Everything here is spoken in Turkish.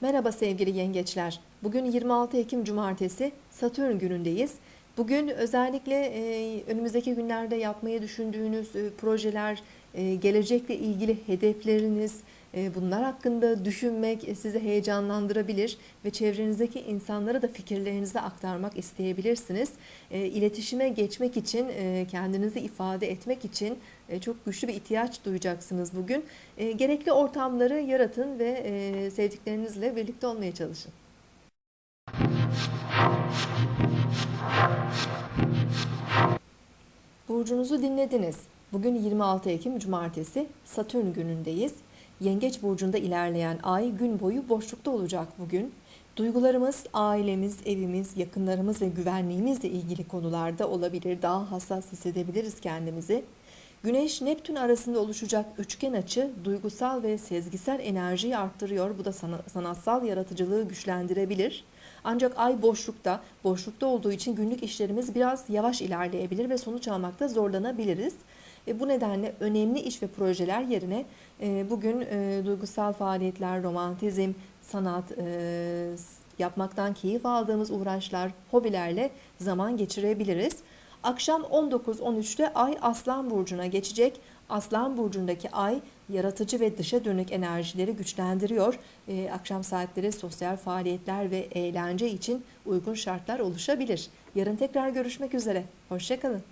Merhaba sevgili yengeçler. Bugün 26 Ekim Cumartesi Satürn günündeyiz. Bugün özellikle e, önümüzdeki günlerde yapmayı düşündüğünüz e, projeler, e, gelecekle ilgili hedefleriniz, bunlar hakkında düşünmek e, sizi heyecanlandırabilir ve çevrenizdeki insanlara da fikirlerinizi aktarmak isteyebilirsiniz. E, İletişime geçmek için, e, kendinizi ifade etmek için e, çok güçlü bir ihtiyaç duyacaksınız bugün. E, Gerekli ortamları yaratın ve sevdiklerinizle birlikte olmaya çalışın. Burcunuzu dinlediniz. Bugün 26 Ekim Cumartesi Satürn günündeyiz. Yengeç burcunda ilerleyen ay gün boyu boşlukta olacak bugün. Duygularımız, ailemiz, evimiz, yakınlarımız ve güvenliğimizle ilgili konularda olabilir. Daha hassas hissedebiliriz kendimizi. Güneş Neptün arasında oluşacak üçgen açı duygusal ve sezgisel enerjiyi arttırıyor. Bu da sana- sanatsal yaratıcılığı güçlendirebilir. Ancak ay boşlukta, boşlukta olduğu için günlük işlerimiz biraz yavaş ilerleyebilir ve sonuç almakta zorlanabiliriz. E, bu nedenle önemli iş ve projeler yerine e, bugün e, duygusal faaliyetler, romantizm, sanat, e, yapmaktan keyif aldığımız uğraşlar, hobilerle zaman geçirebiliriz. Akşam 19.13'te Ay Aslan Burcu'na geçecek. Aslan Burcu'ndaki Ay yaratıcı ve dışa dönük enerjileri güçlendiriyor. Ee, akşam saatleri sosyal faaliyetler ve eğlence için uygun şartlar oluşabilir. Yarın tekrar görüşmek üzere. Hoşçakalın.